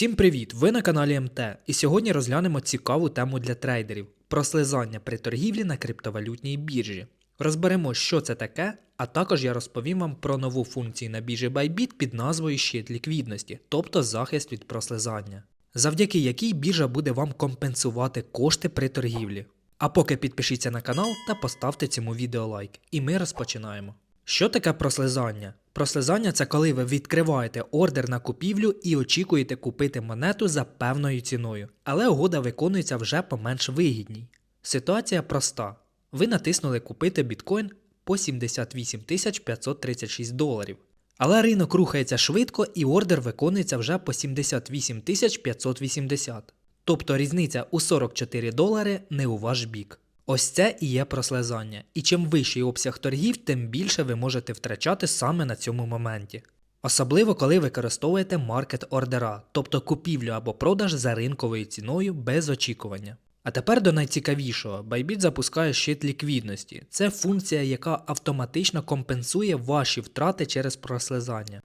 Всім привіт! Ви на каналі МТ, і сьогодні розглянемо цікаву тему для трейдерів про слизання при торгівлі на криптовалютній біржі. Розберемо, що це таке, а також я розповім вам про нову функцію на біржі Bybit під назвою щит ліквідності, тобто захист від прослизання, завдяки якій біржа буде вам компенсувати кошти при торгівлі. А поки підпишіться на канал та поставте цьому відео лайк, і ми розпочинаємо. Що таке прослизання? Прослизання це коли ви відкриваєте ордер на купівлю і очікуєте купити монету за певною ціною, але угода виконується вже по менш вигідній. Ситуація проста. Ви натиснули купити біткоін по 78 536 доларів. Але ринок рухається швидко і ордер виконується вже по 78 580. Тобто різниця у 44 долари не у ваш бік. Ось це і є прослизання. І чим вищий обсяг торгів, тим більше ви можете втрачати саме на цьому моменті. Особливо коли використовуєте маркет ордера, тобто купівлю або продаж за ринковою ціною без очікування. А тепер до найцікавішого, Bybit запускає щит ліквідності. Це функція, яка автоматично компенсує ваші втрати через прослизання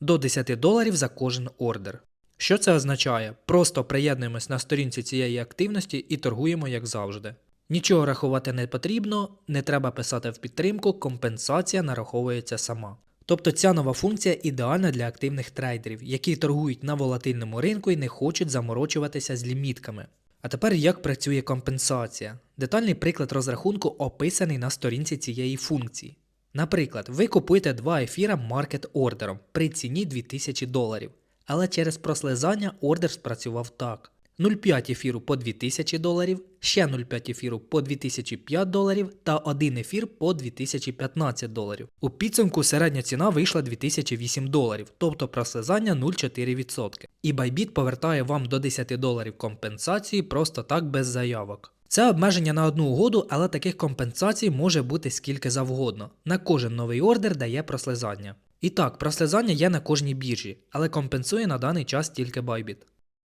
до 10 доларів за кожен ордер. Що це означає? Просто приєднуємось на сторінці цієї активності і торгуємо як завжди. Нічого рахувати не потрібно, не треба писати в підтримку, компенсація нараховується сама. Тобто ця нова функція ідеальна для активних трейдерів, які торгують на волатильному ринку і не хочуть заморочуватися з лімітками. А тепер як працює компенсація? Детальний приклад розрахунку описаний на сторінці цієї функції. Наприклад, ви купуєте два ефіра маркет ордером при ціні 2000 доларів, але через прослизання ордер спрацював так. 0,5 ефіру по 2000 доларів, ще 0,5 ефіру по 2005 доларів та один ефір по 2015 доларів. У підсумку середня ціна вийшла 2008 доларів, тобто прослизання 0,4%. І Bybit повертає вам до 10 доларів компенсації просто так без заявок. Це обмеження на одну угоду, але таких компенсацій може бути скільки завгодно. На кожен новий ордер дає прослизання. І так, прослизання є на кожній біржі, але компенсує на даний час тільки Bybit.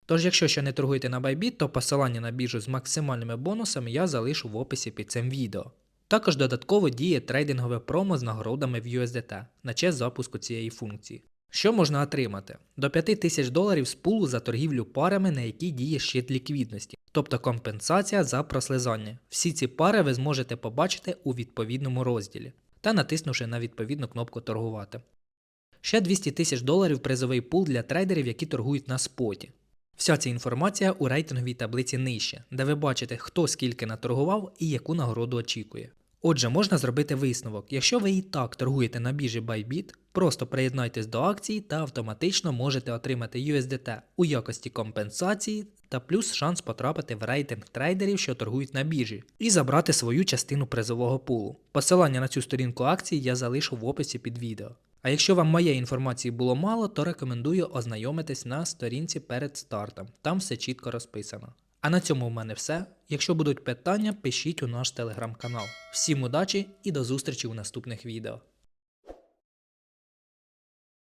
Тож, якщо ще не торгуєте на Bybit, то посилання на біржу з максимальними бонусами я залишу в описі під цим відео. Також додатково діє трейдингове промо з нагородами в USDT на честь запуску цієї функції. Що можна отримати? До 5000 доларів з пулу за торгівлю парами, на які діє щит ліквідності, тобто компенсація за прослизання. Всі ці пари ви зможете побачити у відповідному розділі та натиснувши на відповідну кнопку торгувати. Ще 200 тисяч доларів призовий пул для трейдерів, які торгують на споті. Вся ця інформація у рейтинговій таблиці нижче, де ви бачите, хто скільки наторгував і яку нагороду очікує. Отже, можна зробити висновок. Якщо ви і так торгуєте на біржі Bybit, просто приєднайтесь до акції та автоматично можете отримати USDT у якості компенсації та плюс шанс потрапити в рейтинг трейдерів, що торгують на біржі, і забрати свою частину призового пулу. Посилання на цю сторінку акції я залишу в описі під відео. А якщо вам моєї інформації було мало, то рекомендую ознайомитись на сторінці перед стартом. Там все чітко розписано. А на цьому в мене все. Якщо будуть питання, пишіть у наш телеграм-канал. Всім удачі і до зустрічі у наступних відео.